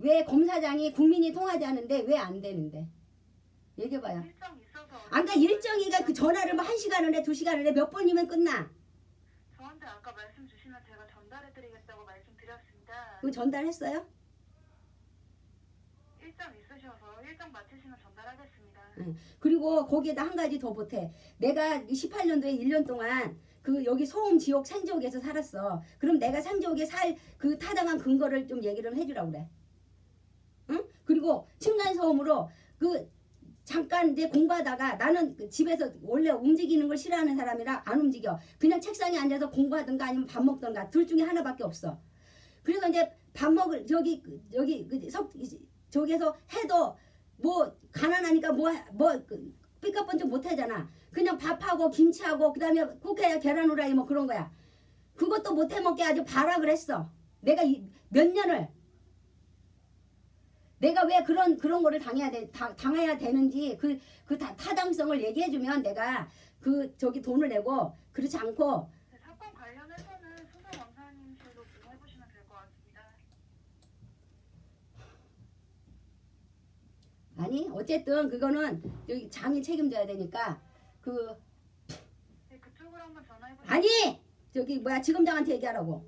왜 검사장이 국민이 통하지 않은데 왜 안 되는데? 얘기해봐요. 일정 있어서 아까 그러니까 일정이가 그 전화를 뭐 한 시간을 해, 두 시간을 해, 몇 번이면 끝나. 저한테 아까 말씀 주시면 제가 전달해드리겠다고 말씀드렸습니다. 그 전달했어요? 일정 있으셔서 일정 마치시면 전달하겠습니다. 응. 그리고 거기에다 한 가지 더 보태. 내가 18년도에 1년 동안 그 여기 소음 지옥 산지옥에서 살았어. 그럼 내가 산지옥에 살 그 타당한 근거를 좀 얘기를 해주라고 그래. 응? 그리고 층간 소음으로 그 잠깐 이제 공부하다가 나는 그 집에서 원래 움직이는 걸 싫어하는 사람이라 안 움직여. 그냥 책상에 앉아서 공부하든가 아니면 밥 먹든가 둘 중에 하나밖에 없어. 그래서 이제 밥 먹을 저기 그- 저기 그석 저기에서 해도 뭐 가난하니까 뭐뭐 그, 삐까뻔쩍 못 하잖아. 그냥 밥하고 김치하고 그다음에 국회야 계란 후라이 뭐 그런 거야. 그것도 못 해 먹게 아주 발악을 했어. 내가 이- 몇 년을 내가 왜 그런 그런 거를 당해야 돼 다, 당해야 되는지 그 그 타당성을 얘기해 주면 내가 그 저기 돈을 내고 그렇지 않고 네, 사건 관련해서는 수사 원사님실로 좀 해보시면 될 것 같습니다. 아니 어쨌든 그거는 여기 장이 책임져야 되니까 그 네, 그쪽으로 한번 전화해보시면 아니 저기 뭐야 지검장한테 얘기하라고